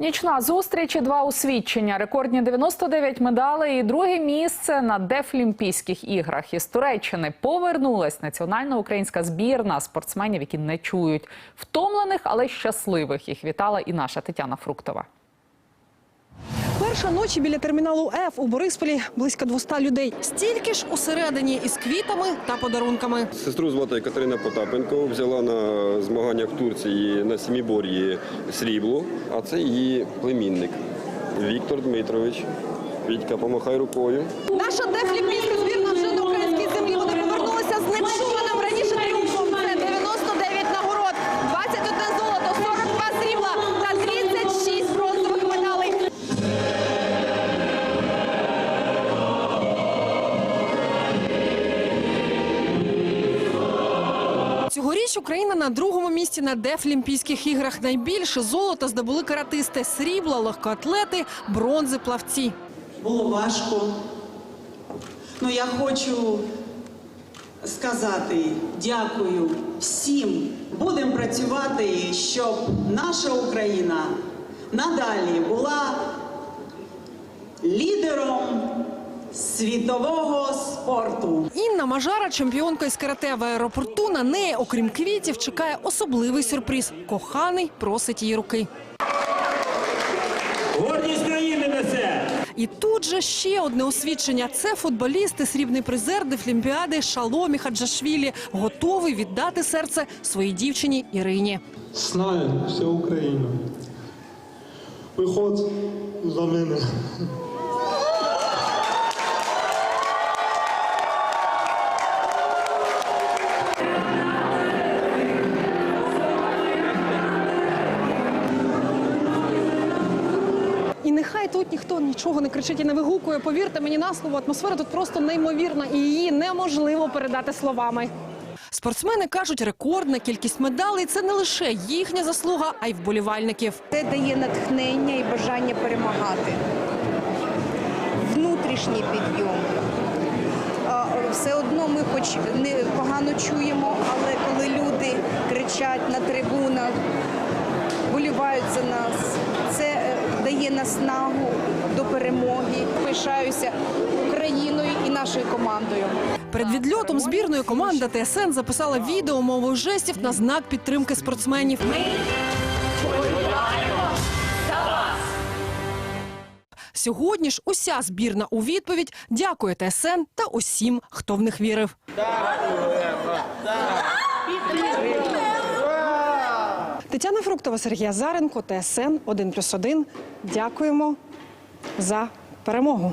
Нічна зустріч і два освідчення. Рекордні 99 медалей і друге місце на Дефлімпійських іграх. Із Туреччини повернулась національна українська збірна спортсменів, які не чують втомлених, але щасливих. Їх вітала і наша Тетяна Фруктова. Перша ночі біля терміналу Ф у Борисполі близько 200 людей. Стільки ж усередині із квітами та подарунками. Сестру звати Катерина Потапенко взяла на змаганнях в Турції на сімібор'ї срібло, а це її племінник Віктор Дмитрович. Вітька, помахай рукою. Україна на другому місці на Дефлімпійських іграх. Найбільше золота здобули каратисти, срібла, легкоатлети, бронзи, плавці. Було важко. Ну, я хочу сказати дякую всім. Будемо працювати, щоб наша Україна надалі була лідером світового спорту. Інна Мажара, чемпіонка із карате в аеропорту. На неї, окрім квітів, чекає особливий сюрприз. Коханий просить її руки. Гордість країни несе. І тут же ще одне освідчення. Це футболіст і срібний призер Дефлімпіади Шаломі Хаджашвілі, готовий віддати серце своїй дівчині Ірині. Знає вся Україна. Виходь за мене. Нехай тут ніхто нічого не кричить і не вигукує. Повірте мені на слово, атмосфера тут просто неймовірна, і її неможливо передати словами. Спортсмени кажуть, рекордна кількість медалей це не лише їхня заслуга, а й вболівальників. Це дає натхнення і бажання перемагати. Внутрішній підйом. Все одно ми хоч погано чуємо, але коли люди кричать на трибунах, болівають за нас, це дає наснагу до перемоги. Пишаюся Україною і нашою командою. Перед відльотом збірної команда ТСН записала відео мовою жестів на знак підтримки спортсменів. Ми Сьогодні ж уся збірна у відповідь дякує ТСН та усім, хто в них вірив. Тетяна Фруктова, Сергій Азаренко, ТСН 1+,1. Дякуємо за перемогу.